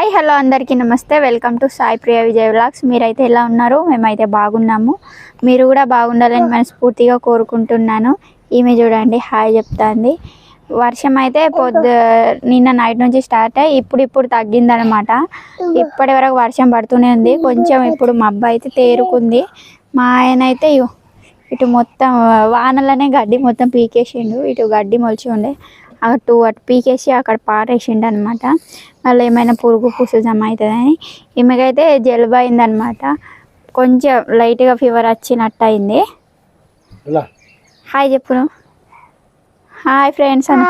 Hi hello అందరికీ నమస్తే. Welcome to Sai Priya Vijay vlogs. మీరైతే ఎలా ఉన్నారు? మేమైతే బాగున్నాము. మీరు కూడా బాగుండాలని మనస్ఫూర్తిగా కోరుకుంటున్నాను. ఈమె చూడండి హాయ్ చెప్తాంది. వర్షం అయితే పొద్దు నిన్న నైట్ నుంచి స్టార్ట్ అయ్యి ఇప్పుడు ఇప్పుడు తగ్గిందనమాట. ఇప్పటి వరకు వర్షం పడుతూనే ఉంది. కొంచెం ఇప్పుడు మబ్బు అయితే తేరుకుంది. మా ఆయన అయితే ఇటు మొత్తం వానలనే గడ్డి మొత్తం పీకేసిండు. ఇటు గడ్డి మొలిచి ఉండే. అటు అటు పీకేసి అక్కడ పారేసిండు అనమాట మళ్ళీ ఏమైనా పురుగు పూసు జమ అవుతుందని. ఈమెకైతే జలుబు అయిందనమాట కొంచెం లైట్గా ఫీవర్ వచ్చినట్టు అయింది హాయ్ చెప్పు నువ్వు. హాయ్ ఫ్రెండ్స్ అని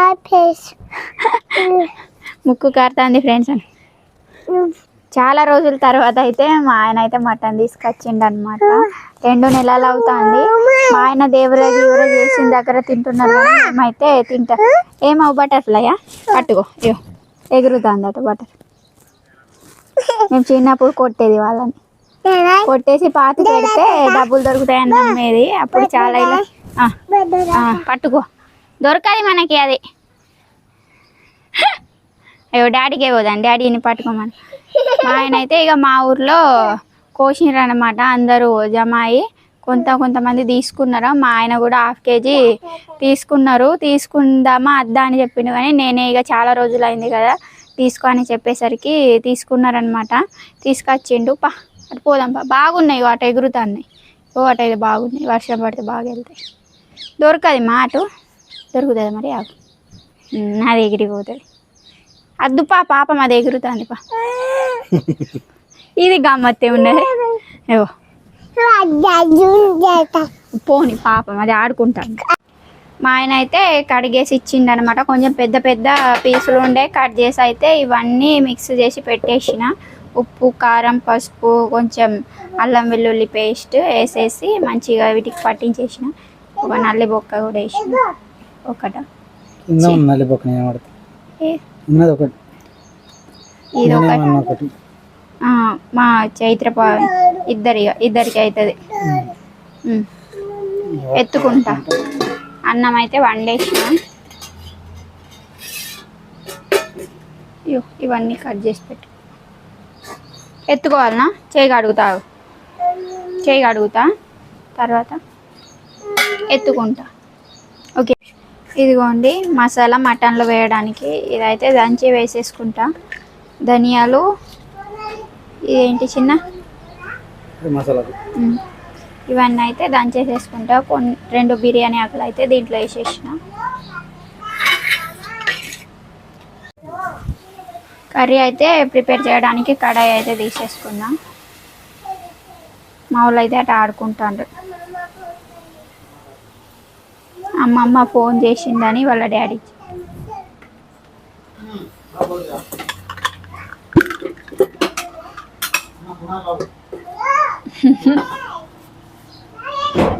ముక్కు కారుతుంది ఫ్రెండ్స్ అని చాలా రోజుల తర్వాత అయితే మా ఆయన అయితే మటన్ తీసుకొచ్చిండు అనమాట రెండు నెలలు అవుతుంది. మా ఆయన దేవరాజు ఎవరో చేసిన దగ్గర తింటున్నారు మేమైతే తింటా. ఏమవు బటర్ఫ్లయా పట్టుకో. ఇయో ఎగురుతుంది అట బటర్. మేము చిన్నప్పుడు కొట్టేది వాళ్ళని. కొట్టేసి పాత పెడితే డబ్బులు దొరుకుతాయని నమ్మేది అప్పుడు చాలా ఇలా పట్టుకో. దొరకాలి మనకి అది. అయ్యో డాడీకే పోదాం. డాడీని పట్టుకోమని. మా ఆయన అయితే ఇక మా ఊర్లో కోసినారు అనమాట అందరూ జమ కొంత కొంతమంది తీసుకున్నారు. మా ఆయన కూడా హాఫ్ కేజీ తీసుకున్నారు. తీసుకుందామా అద్దా అని చెప్పిండు కానీ నేనే ఇక చాలా రోజులు అయింది కదా తీసుకో అని చెప్పేసరికి తీసుకున్నారనమాట తీసుకొచ్చిండు. పా అటు పోదాం పా. బాగున్నాయి అటు ఎగురుతాన్నాయి. ఓ అటు అయితే బాగున్నాయి. వర్షం పడితే బాగా వెళ్తాయి. దొరకదు మా అటు. దొరుకుతుంది మరి ఆగు నాది ఎగిరిపోతుంది. అద్దుపా పాప మాది ఎగురుతుంది పా. ఇది గమ్మత్తే ఉన్నది. ఏవో పోని పాపం అది ఆడుకుంటాను మా ఆయన అయితే కడిగేసి ఇచ్చిండు అనమాట కొంచెం పెద్ద పెద్ద పీసులు ఉండే కట్ చేసి అయితే ఇవన్నీ మిక్స్ చేసి పెట్టేసిన. ఉప్పు కారం పసుపు కొంచెం అల్లం వెల్లుల్లి పేస్ట్ వేసేసి మంచిగా వీటికి పట్టించేసిన. ఒక నల్లి బొక్క కూడా వేసిన. ఒకట? ఉన్నది ఒకటి. ఇది ఒకటి. మా చైత్ర ఇద్దరి ఇద్దరికి అవుతుంది. ఎత్తుకుంటా. అన్నం అయితే వండేసిన. ఇవన్నీ కట్ చేసి పెట్టు. ఎత్తుకోవాలనా? చేయి అడుగుతావు చేయి అడుగుతా తర్వాత ఎత్తుకుంటా. ఓకే. ఇదిగోండి మసాలా మటన్లో వేయడానికి ఇదైతే దంచి వేసేసుకుంటా. ధనియాలు ఇదేంటి చిన్న. ఇవన్నీ అయితే దంచేసేసుకుంటా కొన్ని రెండు బిర్యానీ ఆకులు అయితే దీంట్లో వేసేసిన. కర్రీ అయితే ప్రిపేర్ చేయడానికి కడాయి అయితే తీసేసుకుందాం మా వాళ్ళు అయితే అటు ఆడుకుంటాండ్రు. అమ్మమ్మ ఫోన్ చేసిందని వాళ్ళ డాడీ.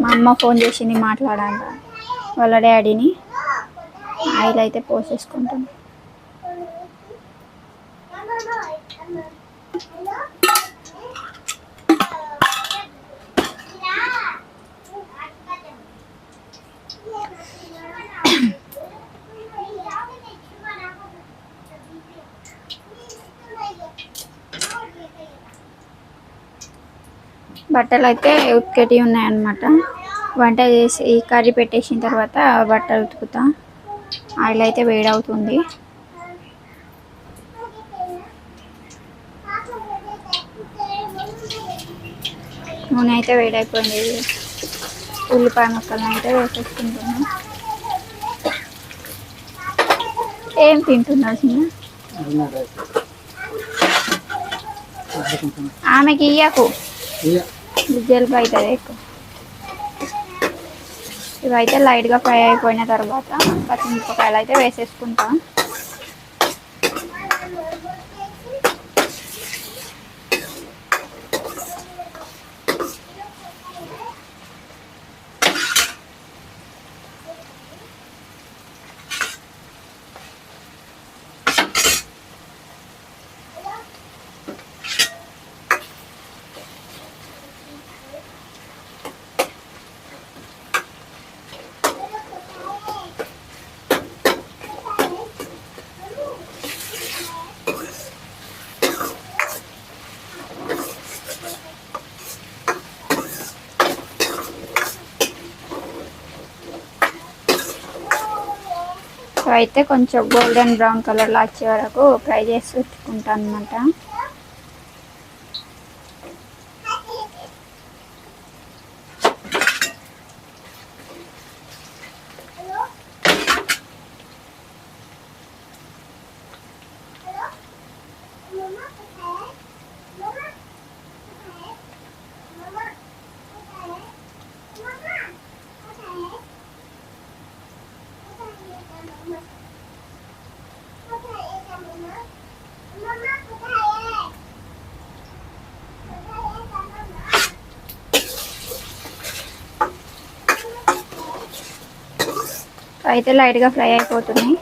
మా అమ్మ ఫోన్ చేసింది మాట్లాడాలి వాళ్ళ డాడీని ఆయిల్ అయితే పోసేసుకుంటాం బట్టలు అయితే ఉతికేటి ఉన్నాయన్నమాట. వంట చేసి ఈ కర్రీ పెట్టేసిన తర్వాత బట్టలు ఉతుకుతా. ఆయిల్ అయితే వేడవుతుంది. నూనె అయితే వేడైపోయింది. ఉల్లిపాయ ముక్కలను అయితే వేసేసుకుంటున్నాం. ఏం తింటున్నావు చిన్న ఆమెకి ఇయ్యకు. ఇయ్య. జలుబు అవుతుంది ఎక్కువ. ఇవైతే లైట్గా ఫ్రై అయిపోయిన తర్వాత పచ్చిమిరపకాయలు అయితే వేసేసుకుంటాం. అయితే కొంచెం గోల్డెన్ బ్రౌన్ కలర్లో వచ్చే వరకు ఫ్రై చేసి ఉంచుకుంటాను అనమాట అయితే లైట్గా ఫ్రై అయిపోతున్నాయి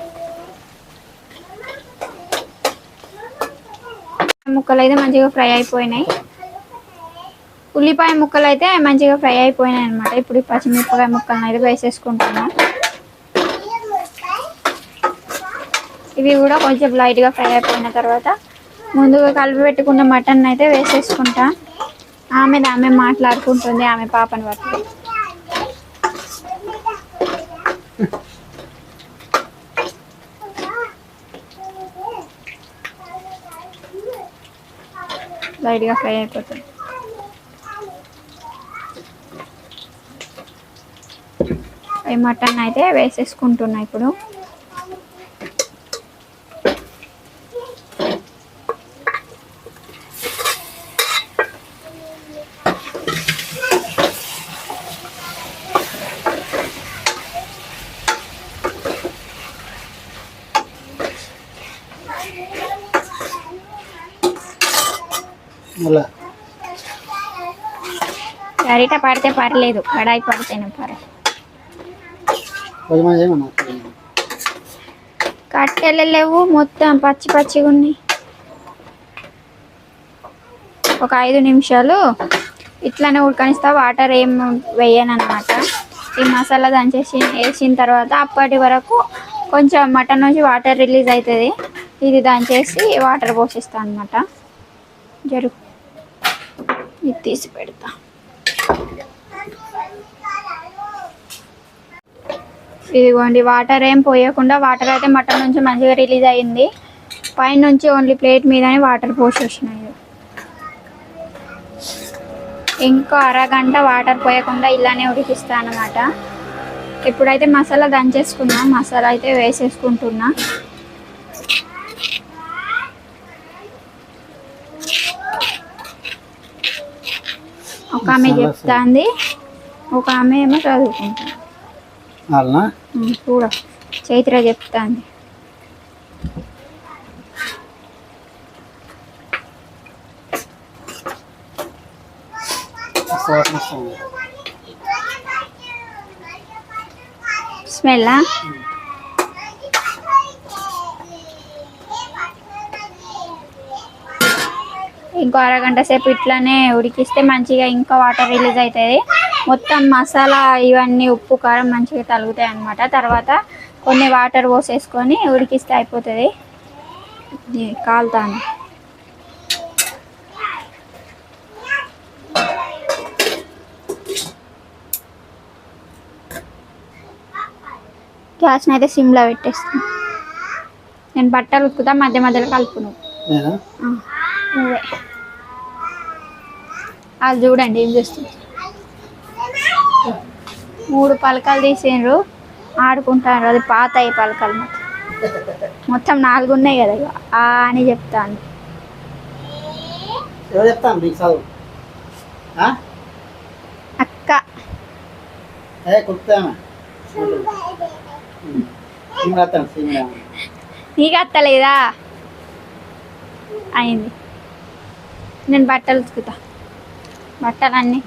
ముక్కలు అయితే మంచిగా ఫ్రై అయిపోయినాయి. ఉల్లిపాయ ముక్కలు అయితే మంచిగా ఫ్రై అయిపోయినాయి అనమాట ఇప్పుడు పచ్చిమిరపకాయ ముక్కలను అయితే వేసేసుకుంటున్నాం. ఇవి కూడా కొంచెం లైట్గా ఫ్రై అయిపోయిన తర్వాత ముందుగా కలిపి పెట్టుకున్న మటన్ అయితే వేసేసుకుంటా. ఆమె ఆమె మాట్లాడుకుంటుంది ఆమె పాపని పట్టుకుని. లైట్గా ఫ్రై అయిపోతుంది. ఈ మటన్ అయితే వేసేసుకుంటున్నా ఇప్పుడు. గరిట పడితే పర్లేదు కడాయి పడితేనే పర్లేదు. కట్టెలు లేవు మొత్తం పచ్చి పచ్చిగా ఉన్నాయి. ఒక ఐదు నిమిషాలు ఇట్లానే ఉడకనిస్తా వాటర్ ఏం వేయను అనమాట ఈ మసాలా దంచేసి వేసిన తర్వాత అప్పటి వరకు కొంచెం మటన్ నుంచి వాటర్ రిలీజ్ అవుతుంది ఇది దంచేసి వాటర్ పోసిస్తా అనమాట జరుగు ఇది తీసి పెడతా. ఇదిగోండి వాటర్ ఏం పోయకుండా వాటర్ అయితే మటన్ నుంచి మంచిగా రిలీజ్ అయింది పైన నుంచి ఓన్లీ ప్లేట్ మీదనే వాటర్ పోసేసినాయి ఇంకో అరగంట వాటర్ పోయకుండా ఇలానే ఉడికిస్తాను అనమాట ఇప్పుడైతే మసాలా దంచేసుకున్నా మసాలా అయితే వేసేసుకుంటున్నా. ఒక ఆమె చెప్తాంది. ఒక ఆమె ఏమో వాళ్ళనా? ఉమ్, చూడ. చైత్ర చెప్తాంది. వాసన వస్తుంది స్మెల్ ఇంకో అరగంట సేపు ఇట్లానే ఉడికిస్తే మంచిగా ఇంకా వాటర్ రిలీజ్ అవుతుంది. మొత్తం మసాలా ఇవన్నీ ఉప్పు కారం మంచిగా తలుగుతాయి అన్నమాట. తర్వాత కొన్ని వాటర్ పోసేసుకొని ఉడికిస్తే అయిపోతుంది. కాలుతాను. గ్యాస్ని అయితే సిమ్లో పెట్టేస్తాను నేను బట్టలు ఉతుకుతా మధ్య మధ్యలో కలుపు నువ్వు నేనా? ఆ, నువ్వే. అది చూడండి ఏం చేస్తుంది మూడు పలకలు తీసిండ్రు ఆడుకుంటారు. అది పాత ఈ పలకలు మొత్తం మొత్తం నాలుగు ఉన్నాయి కదా. ఆ అని చెప్తాను? అక్క. నీకు అత్తలేదా? అయింది. నేను బట్టలు ఉతుకుతా. బట్టలన్నీ.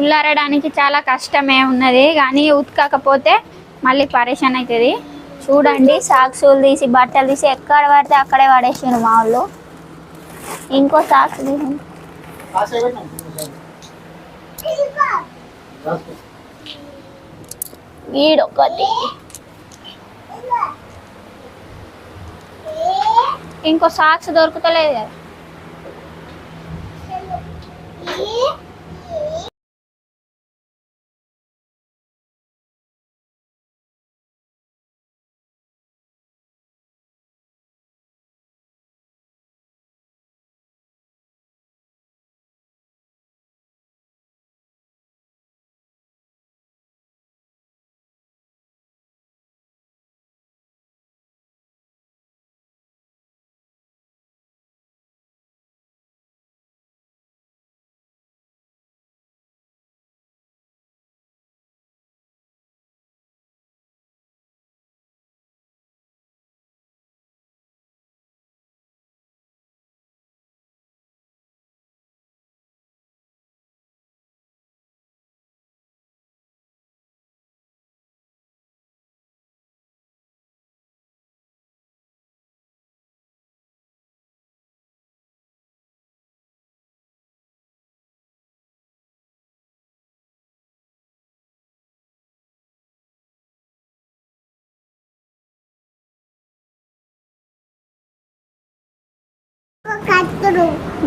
ఉల్లారడానికి చాలా కష్టమే ఉన్నది కానీ ఉతకకపోతే మళ్ళీ పరేషాన్ అవుతుంది. చూడండి సాక్సులు తీసి బట్టలు తీసి ఎక్కడ పడితే అక్కడే పడేసిండు మా వాళ్ళు. ఇంకో సాక్స్ తీసి వీడొకటి ఇంకో సాక్స్ దొరుకుతలేదు కదా. aqui.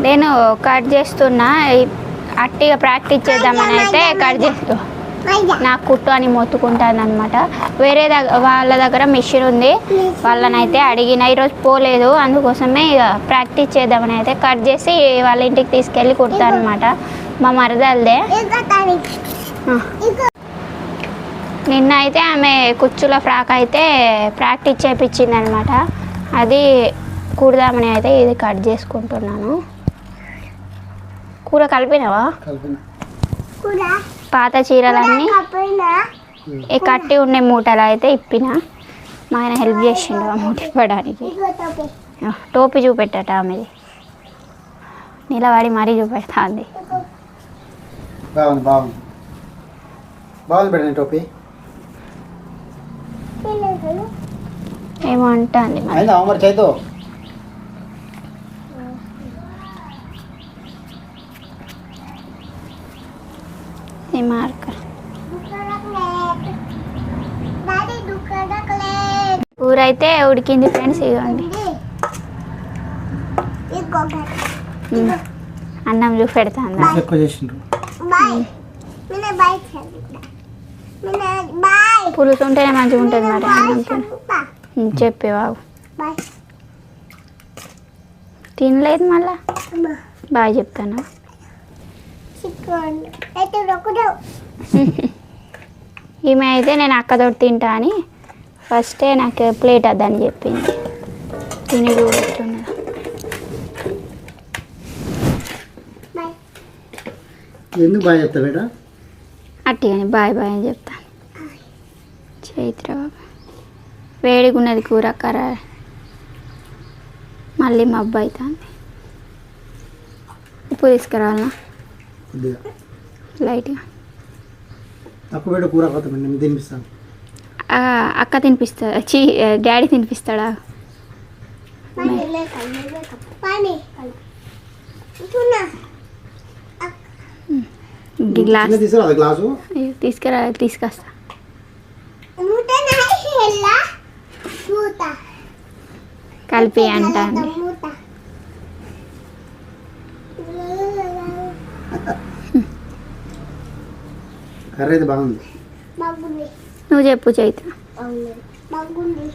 నేను కట్ చేస్తున్నా. అట్టిగా ప్రాక్టీస్ చేద్దామని అయితే కట్ చేస్తూ. నాకు కుట్టు అని మొత్తుకుంటాను అనమాట వేరే దగ్గర వాళ్ళ దగ్గర మిషన్ ఉంది. వాళ్ళనైతే అడిగిన ఈరోజు పోలేదు. అందుకోసమే ఇక ప్రాక్టీస్ చేద్దామని అయితే కట్ చేసి వాళ్ళ ఇంటికి తీసుకెళ్ళి కుడతాను అనమాట మా మరదల్దే. నిన్న అయితే ఆమె కుచ్చుల ఫ్రాక్ అయితే ప్రాక్టీస్ చేపించింది అనమాట అది కుడదామని అయితే ఇది కట్ చేసుకుంటున్నాను. కూర కలిపినావా? కలిపిన. పాత చీరలన్నీ ఈ కట్టి ఉండే మూటలు అయితే ఇప్పిన. మా ఆయన హెల్ప్ చేసిండు ఆ మూట ఇవ్వడానికి. ఆ, టోపీ చూపెట్టట ఆమెది. నిలబడి మరీ చూపెడుతుంది. బాగుంది బాగుంది. బాగుంది పెట్టండి టోపీ. ఏమో కూర అయితే ఉడికింది ఫ్రెండ్స్ ఇవ్వండి. అన్నం చూపెడుతుందా? ఎక్కువ చేసిండ్రు. పులుసు ఉంటేనే మంచిగా ఉంటుంది మరి ఉమ్, చెప్పేవాగు తినలేదు మళ్ళా? బాగా చెప్తాను? ఈమె అయితే నేను అక్కతోటి తింటా అని ఫస్టే నాకు ప్లేట్ వద్దని చెప్పింది. తిని చూపెట్టున్నది ఎందుకు బాగా చెప్తా బేట? అట్టిగాని బాయ్ బాయ్ అని చెప్తాను చైత్ర బాబు వేడిగా ఉన్నది కూర కర్ర. మళ్ళీ మబ్బు అవుతుంది ఉప్పు తీసుకురావాలనా కొద్దిగా. లైట్గా. తక్కువ కూర కొత్త నేను తినిపిస్తాను. ఆ, అక్క తినిపిస్తా చీ డాడీ తినిపిస్తాడా? గ్లాస్. తీసుకురా అది గ్లాసు. అయ్యో, తీసుకురా తీసుకొస్తా. కలిపి అంటాంది కర్రీ అయితే బాగుంది. నువ్వు చెప్పు చైత్ర బాగుంది